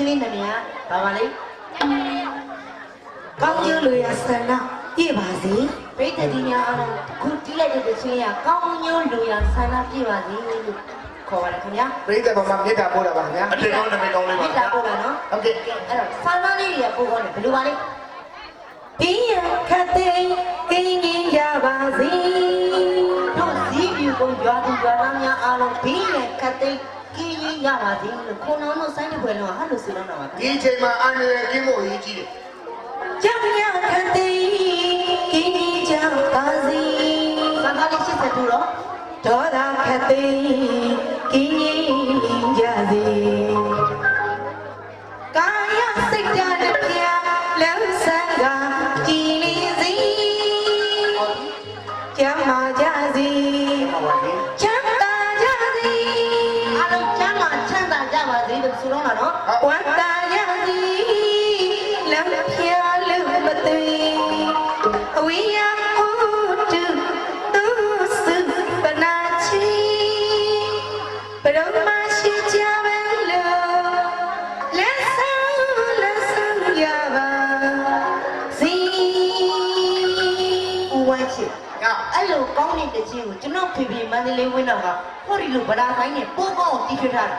စီးလေးနမယာဘာပါလဲကောင်းကျိုးလူရဆန္ဒပြည့်ပါစေပြိတ္တိများအားလုံးခုတီးလိုက်တဲ့ဆင်းရကောင်းကျိုးလူရဆန္ဒပြည့်ပါစေလို့ခေါ်ပါတယ်ခင်ဗျာပြိတ္တဘာမှမေတ္တာပို့တာပါခင်ဗျာအတေကောင်းနမိတ်ကောင်းလေးပါမေတ္တာပို့တာနော်ဟုတ်ကဲ့အဲ့တော့ဆန္ဒလေးတွေကပို့ကောင်းတယ်ဘယ်လိုပါလဲပြင်းရခတ်သိင်းကင်းရပါစေ ကုန်ကြွားသူကြွားသားများအားလုံးဘေးရန်ခတ်သိမ်းကင်းရင်ရပါစေလို့ခုံတော်တို့စိုင်းတဲ့ဘွယ်လုံးကဟာလို့ဆုလုံးတော့ပါခင်ဒီဗျာအချိန်မှာအန္တရာယ်ကင်းဖို့အရေးကြီးတယ်ကြောင်ရခတ်သိမ်းကင်းကြီးကြပါစေဆန္ဒလေးရှစ်ဆက်သူတော့ဒေါသခတ်သိမ်းကင်းကြီးကြစေကာယစိတ်ဓာတ်နဲ့ပြလမ်းဆန်းကကြည်လင်းစေကျမ်းမာကြစေ ဝတ်တာရစီလမ်းဖြာလို့မသိအဝိယဥတုသူစုပနာချီဘရုံမရှိကြပဲလို့လက်ဆောင်လက်ဆောင်ရပါစီဦးဝမ်းချစ်ညအဲ့လိုကောင်းတဲ့ချင်းကိုကျွန်တော်ဖေဖေမန္တလေးဝင်းတော်ကဟောဒီလိုဗလာဆိုင်နဲ့ပိုးကောင်းတီးထွထားတာ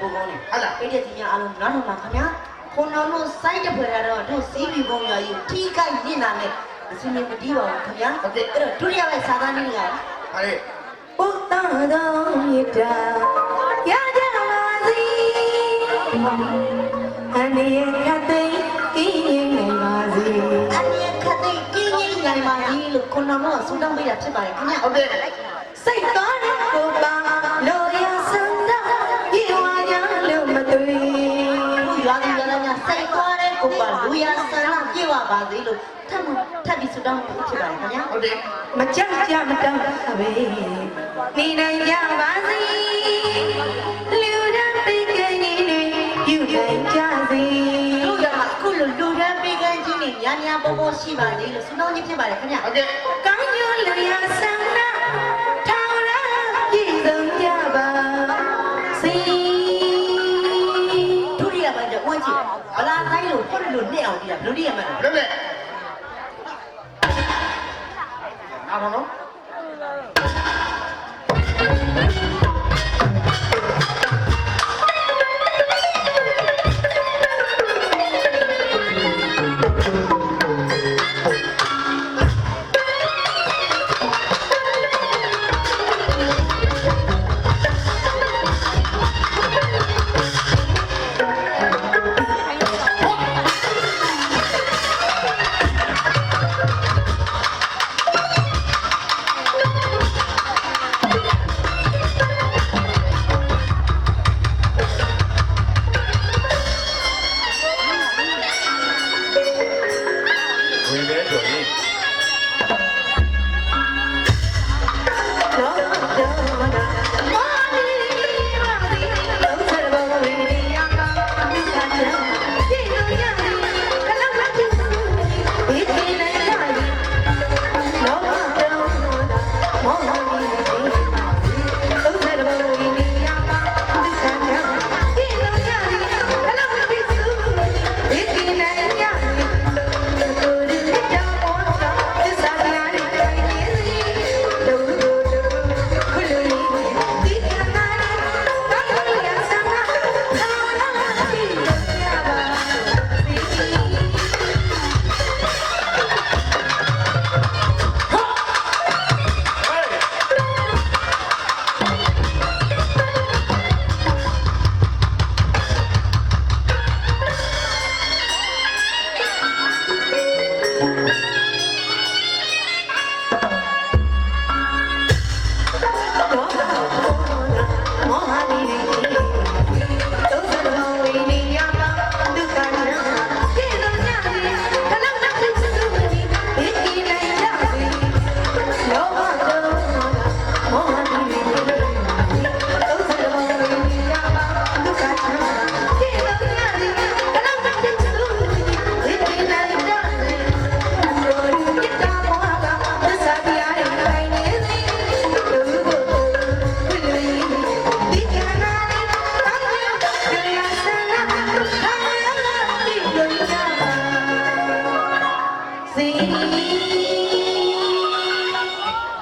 ပိုင်းရဲ့ပိုးကောင်းတယ်ဟုတ်လားအဲ့ဒီဒီညာအားလုံးနောက်တော့မှာခင်ဗျာခုံတော်တို့စိုင်းတဲ့ဖွယ်ရတော့တို့စီးပြီးပုံရယူထိခိုက်ညင်တာနဲ့အစင်းမတီးပါဘူးခင်ဗျာဟုတ်ကဲ့အဲ့တော့ဒုတိယပိုင်းစာသားလေးကဟာလေဘုဒ္ဓတော်မြတ်တာရကြပါစီအန္တရာယ်ခတ်သိမ်းကင်းရင်နိုင်ပါစေအနည်းခတ်သိကင်းကြီးနိုင်ပါကြီးလို့ခုံတော်တို့ကဆူတောင်းပေးတာဖြစ်ပါတယ်ခင်ဗျာဟုတ်ကဲ့စိတ်တော်နဲ့ကိုပါ ပြေဝပါသေးလို့ထပ်မထပ်ပြီးဆူတောင်းပေးဖြစ်ပါတယ်ခင်ဗျာဟုတ်တယ်မကြကြမတောင်းတာပဲနေနိုင်ကြပါစေလူရန်ပိကနေနေပြုနိုင်ကြစေတို့ကအခုလိုလူရန်ပေးကန်းကြီးနဲ့ညာညာပေါ်ပေါ်ရှိပါသေးလို့ဆူတောင်းခြင်းဖြစ်ပါတယ်ခင်ဗျာဟုတ်ကဲ့ကောင်းကျိုးလူရစံနာထော နဲ့အောင်ကြည့်တာဘ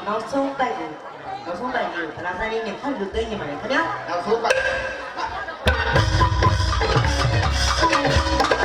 nó xuống tay nó xuống tay nhiều thật ra ra đi mình hết được đi nhưng mà thật nhá nó xuống tay Thank you.